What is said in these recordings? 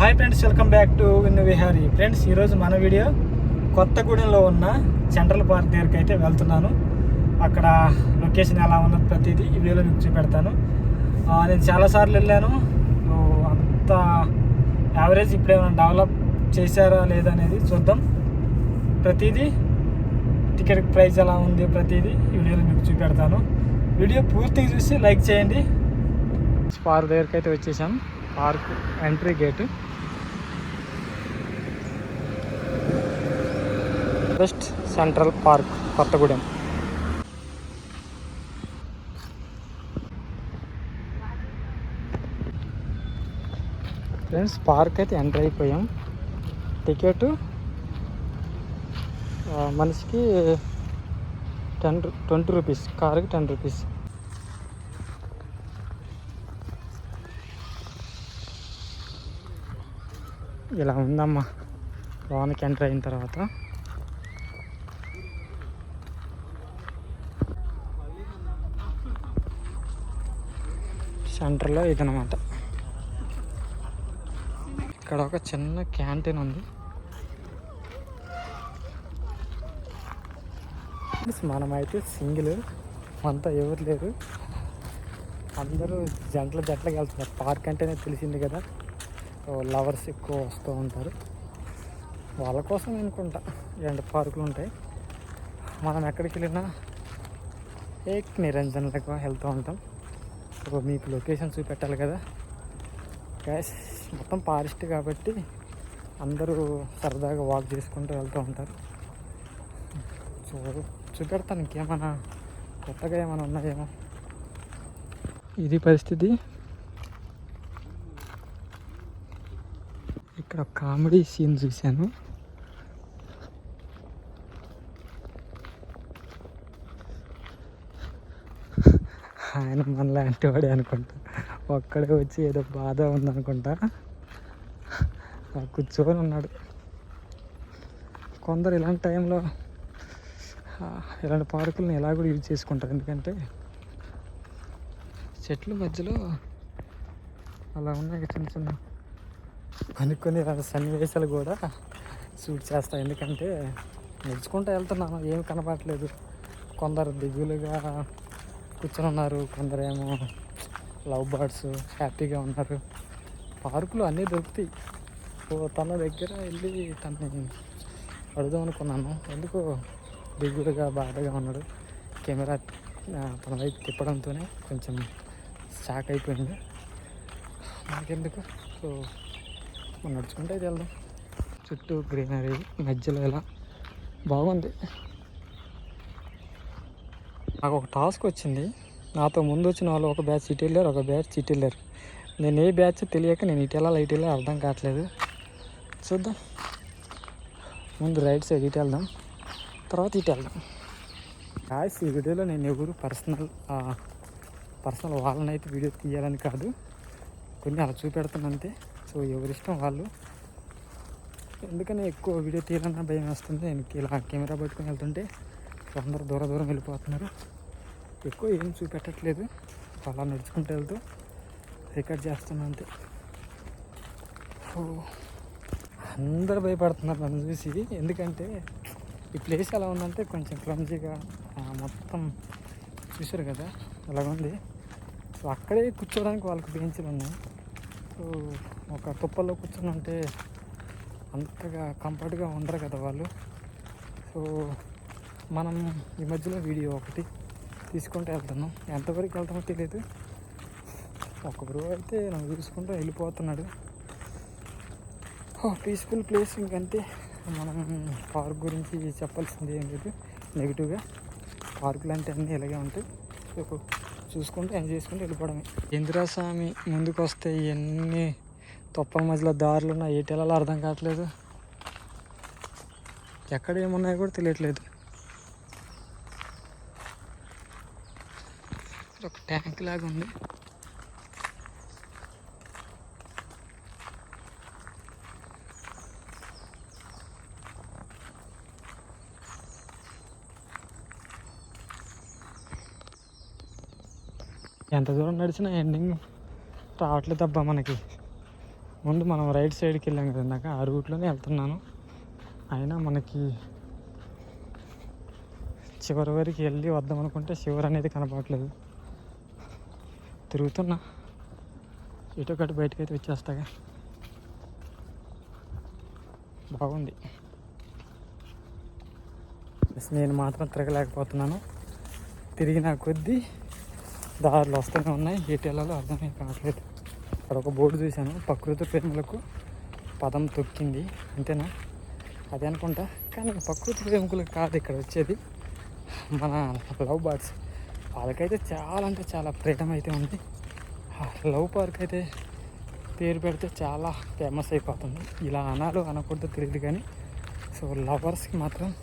Hi friends welcome back to Vin Vihari friends ఈరోజు మన video కొత్తగూడెంలో ఉన్న సెంట్రల్ పార్క్ దగ్గరికి అయితే వెళ్తున్నాను. అక్కడ లొకేషన్ ఎలా ఉన్నది ప్రతిదీ ఈ వీడియోలో మీకు చూపెడతాను. నేను చాలాసార్లు వెళ్ళాను. అంత యావరేజ్ ఇప్పుడేమైనా డెవలప్ చేశారా లేదా అనేది చూద్దాం. ప్రతిదీ టికెట్ ప్రైస్ ఎలా ఉంది ప్రతిదీ ఈ వీడియోలో మీకు చూపెడతాను. వీడియో పూర్తిగా చూసి లైక్ చేయండి. పార్క్ దగ్గరికి అయితే వచ్చేసాం. Park entry gate. West central park Kothagudem. Friends park అయితే ఎంటర్ అయిపోయాం. టికెట్ మనిషికి టెన్ ట్వంటీ రూపీస్ కార్కి టెన్ రూపీస్. ఇలా ఉందమ్మా. లోనికి ఎంటర్ అయిన తర్వాత. సెంటర్లో ఇదనమాట. ఇక్కడ ఒక చిన్న క్యాంటీన్ ఉంది. మనమైతే సింగిల్. అంతా ఎవరు లేరు. అందరూ జంటలు జట్లకి వెళ్తున్నారు. పార్క్ అంటేనే తెలిసింది కదా. లవర్స్ ఎక్కువ వస్తూ ఉంటారు. వాళ్ళ కోసం అనుకుంటా. ఇలాంటి పార్కులు ఉంటాయి. మనం ఎక్కడికి వెళ్ళినా ఏక్ నిరంజన్లకు వెళ్తూ ఉంటాం. ఒక మీకు లొకేషన్ చూపెట్టాలి కదా. గ్యాస్ మొత్తం ఫారెస్ట్ కాబట్టి అందరూ సరదాగా వాక్ చేసుకుంటూ వెళ్తూ ఉంటారు. సో చూపెడతాను. ఇంకేమైనా కొత్తగా ఏమైనా ఉన్నాయేమో. ఇది పరిస్థితి. ఇక్కడ కామెడీ సీన్ చూశాను. ఆయన మనలాంటి వాడే అనుకుంటా. ఒక్కడే వచ్చి ఏదో బాధ ఉందనుకుంటా. ఆ కూర్చొని ఉన్నాడు. కొందరు ఇలాంటి టైంలో ఇలాంటి పార్కులను ఎలా కూడా యూజ్ చేసుకుంటారు. ఎందుకంటే చెట్ల మధ్యలో అలా ఉన్నాయి చిన్న చిన్న కొన్ని కొన్ని సన్నివేశాలు కూడా షూట్ చేస్తాయి ఎందుకంటే నడుచుకుంటూ వెళ్తున్నాను. ఏం కనపడట్లేదు. కొందరు దిగులుగా కూర్చొని ఉన్నారు. కొందరేమో లవ్ బర్డ్స్ హ్యాపీగా ఉన్నారు. పార్కులు అన్నీ దొరుకుతాయి. సో తన దగ్గర వెళ్ళి తనని అడుగుదాం అనుకున్నాను. ఎందుకు దిగులుగా బాధగా ఉన్నాడు. కెమెరా తన వైపు తిప్పడంతోనే కొంచెం షాక్ అయిపోయింది. నాకెందుకు? సో నడుచుకుంటే అయితే వెళ్దాం. చుట్టూ గ్రీనరీ మధ్యలో ఇలా బాగుంది. నాకు ఒక టాస్క్ వచ్చింది. నాతో ముందు వచ్చిన వాళ్ళు ఒక బ్యాచ్ ఇటు వెళ్ళారు ఒక బ్యాచ్ ఇటు వెళ్ళారు. నేను ఏ బ్యాచ్ తెలియక నేను ఇటు వెళ్ళాలి ఇటు వెళ్ళాలి అర్థం కావట్లేదు. చూద్దాం. ముందు రైట్ సైడ్ ఇటు వెళ్దాం. తర్వాత ఇటు వెళ్దాం. గాయస్ ఈ వీడియోలో నేను ఎవరు పర్సనల్ పర్సనల్ వాళ్ళనైతే వీడియో తీయాలని కాదు. కొన్ని అలా చూపెడతాను అంతే. సో ఎవరిష్టం వాళ్ళు. ఎందుకని ఎక్కువ వీడియో తీయాలన్నా భయం వేస్తుంది. నేను ఇలా కెమెరా పట్టుకొని వెళ్తుంటే అందరూ దూర దూరం వెళ్ళిపోతున్నారు. ఎక్కువ ఏం చూపెట్టట్లేదు. అలా నడుచుకుంటూ వెళ్తూ రికార్డ్ చేస్తున్నా అంతే. అందరు భయపడుతున్నారు నన్ను చూసి. ఎందుకంటే ఈ ప్లేస్ ఎలా ఉందంటే కొంచెం క్లమ్జీగా మొత్తం చూశారు కదా అలాగ ఉంది సో అక్కడే కూర్చోడానికి వాళ్ళకి బెంచ్లు ఉన్నాయి. సో ఒక తుప్పల్లో కూర్చొని ఉంటే అంతగా కంఫర్ట్గా ఉండరు కదా వాళ్ళు. సో మనం ఈ మధ్యలో వీడియో ఒకటి తీసుకుంటూ వెళ్తున్నాం. ఎంతవరకు వెళ్తామో తెలియదు ఒక బ్రో అయితే నన్ను చూసుకుంటూ వెళ్ళిపోతున్నాడు. పీస్ఫుల్ ప్లేస్ ఇంకంతే. మనం పార్క్ గురించి చెప్పాల్సింది ఏం లేదు. నెగిటివ్గా పార్కులు అంటే అన్నీ ఇలాగే ఉంటాయి. సో చూసుకుంటూ ఎంజాయ్ చేసుకుంటూ వెళ్ళిపోవడమే. ఇందిరా స్వామి ముందుకు వస్తే ఎన్ని తొప్పల మధ్యలో దారులు ఉన్నాయి ఏటి వెళ్ళాలో అర్థం కావట్లేదు. ఎక్కడ ఏమున్నాయో కూడా తెలియట్లేదు. ఒక ట్యాంక్ లాగా ఉంది. ఎంత దూరం నడిచినా ఎండింగ్ రావట్లేదు తప్ప మనకి. ముందు మనం రైట్ సైడ్కి వెళ్ళాం కదా ఇందాక ఆ రూట్లోనే వెళ్తున్నాను. అయినా మనకి చివరి వరకు వెళ్ళి వద్దాం అనుకుంటే చివరి అనేది కనపడట్లేదు. తిరుగుతున్నా. ఇటు ఒకటి బయటకు అయితే వచ్చేస్తాగా బాగుంది. నేను మాత్రం తిరగలేకపోతున్నాను. తిరిగిన కొద్దీ దారులు వస్తూనే ఉన్నాయి. ఏటి వెళ్ళాలో అర్థమే కావట్లేదు. అక్కడ ఒక బోర్డు చూశాను. ప్రకృతి ప్రేమికులకు పదం తొక్కింది. అంతేనా? అదే అనుకుంటా. కానీ ప్రకృతి ప్రేమికులకు కాదు ఇక్కడ వచ్చేది. మన లవ్ బర్డ్స్. వాళ్ళకైతే చాలా అంటే చాలా ఫ్రీడమ్ అయితే ఉంది. ఆ లవ్ పార్క్ అయితే పేరు పెడితే చాలా ఫేమస్ అయిపోతుంది. ఇలా అనాలో అనకూడదు తెలియదు కానీ సో లవర్స్కి మాత్రం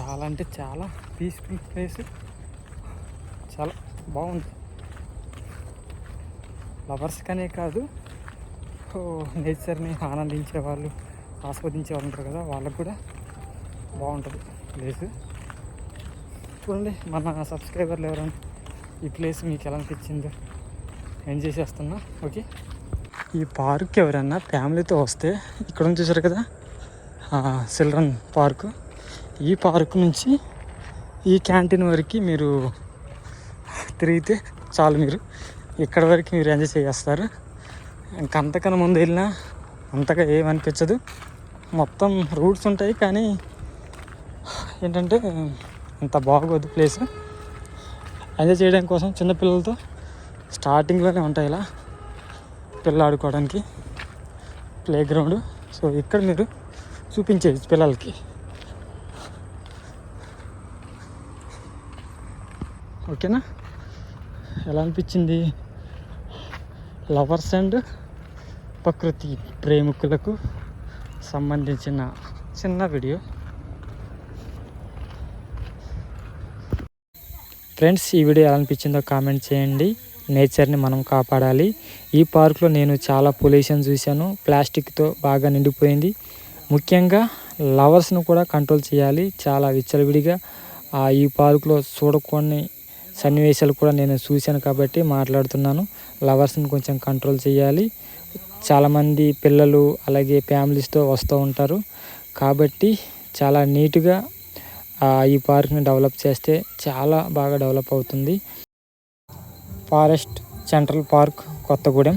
చాలా అంటే చాలా పీస్ఫుల్ ప్లేస్. చాలా బాగుంది. లవర్స్ కనే కాదు. నేచర్ని ఆనందించే వాళ్ళు ఆస్వాదించే వాళ్ళు ఉంటారు కదా వాళ్ళకు కూడా బాగుంటుంది ప్లేస్ చూడండి మన సబ్స్క్రైబర్లు ఎవరైనా. ఈ ప్లేస్ మీకు ఎలా అనిపించిందో ఎంజాయ్ చేస్తున్నా ఓకే ఈ పార్క్ ఎవరన్నా ఫ్యామిలీతో వస్తే ఇక్కడ నుంచి చూసారు కదా? చిల్డ్రన్ పార్కు ఈ పార్క్ నుంచి ఈ క్యాంటీన్ వరకు మీరు తిరిగితే చాలు మీరు. ఇక్కడ వరకు మీరు ఎంజాయ్ చేస్తారు ఇంకంతకన్నా ముందు వెళ్ళినా అంతగా ఏమనిపించదు మొత్తం రూట్స్ ఉంటాయి కానీ ఏంటంటే అంత బాగోదు ప్లేస్. ఎంజాయ్ చేయడం కోసం చిన్నపిల్లలతో స్టార్టింగ్లోనే ఉంటాయి ఇలా పిల్లలు ఆడుకోవడానికి. ప్లే గ్రౌండ్ సో ఇక్కడ మీరు చూపించేది పిల్లలకి. ఓకేనా? ఎలా అనిపించింది? లవర్స్ అండ్ ప్రకృతి ప్రేమికులకు సంబంధించిన చిన్న వీడియో. ఫ్రెండ్స్ ఈ వీడియో ఎలా అనిపించిందో కామెంట్ చేయండి. నేచర్ని మనం కాపాడాలి. ఈ పార్క్లో నేను చాలా పొల్యూషన్ చూశాను. ప్లాస్టిక్తో బాగా నిండిపోయింది. ముఖ్యంగా లవర్స్ను కూడా కంట్రోల్ చేయాలి. చాలా విచ్చలవిడిగా ఆ ఈ పార్కులో చూడకొని సన్నివేశాలు కూడా నేను చూశాను కాబట్టి మాట్లాడుతున్నాను. లవర్స్ని కొంచెం కంట్రోల్ చేయాలి. చాలామంది పిల్లలు అలాగే ఫ్యామిలీస్తో వస్తూ ఉంటారు. కాబట్టి చాలా నీట్గా ఈ పార్క్ని డెవలప్ చేస్తే చాలా బాగా డెవలప్ అవుతుంది. Forest central park Kothagudem.